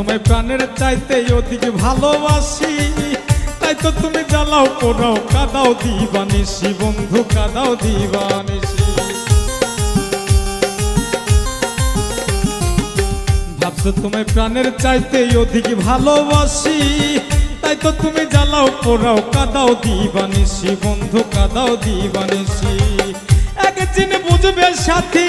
তোমায় প্রাণের চাইতে ওদিকে ভালোবাসি। তাই তো তুমি জ্বালাও, পোড়াও, কাদাও দিবানিসি বন্ধু, কাদাও দিবানিসি ভাবছ তোমায় প্রাণের চাইতে ওদিকে ভালোবাসি। তাই তো তুমি জ্বালাও, পোড়াও, কাদাও দিবানিসি বন্ধু, কাদাও দিবানিসি একদিন বুঝবে সাথী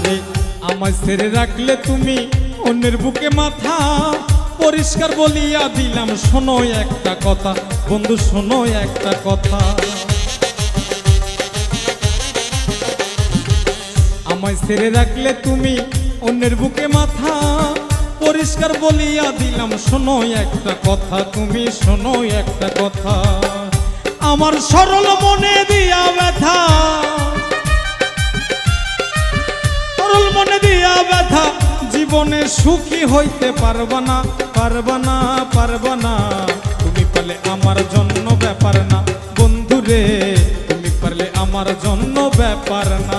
আরে আমায় ছেড়ে রাখলে তুমি অন্যের বুকে মাথা। পরিষ্কার বলিয়া দিলাম, শোনো একটা কথা। বন্ধু, শোনো একটা কথা। আমায় ছেড়ে রাখলে তুমি অন্যের বুকে মাথা। পরিষ্কার বলিয়া দিলাম, শোনো একটা কথা। তুমি শোনো একটা কথা। আমার সরল মনে দিয়া ব্যথা। দিয়া ব্যথা, জীবনে সুখী হইতে পারব না, পারবা না পারবা না। তুমি পারলে আমার জন্য ব্যাপার না। বন্ধু রে তুমি পারলে আমার জন্য ব্যাপার না।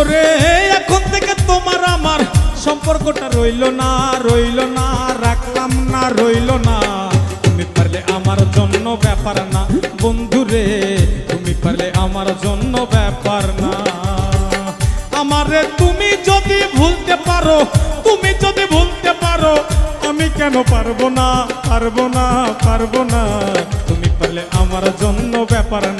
ওরে এখন থেকে তোমার আমার সম্পর্কটা রইল না রইল না, রাখলাম না, রইল না। তুমি পারলে আমার জন্য ব্যাপার না, বন্ধু রে, তুমি পারলে আমার জন্য ব্যাপার না। আমারে তুমি যদি ভুলতে পারো, তুমি যদি ভুলতে পারো, আমি কেন পারব না পারব না পারব না? তুমি পারলে আমার জন্য ব্যাপার না।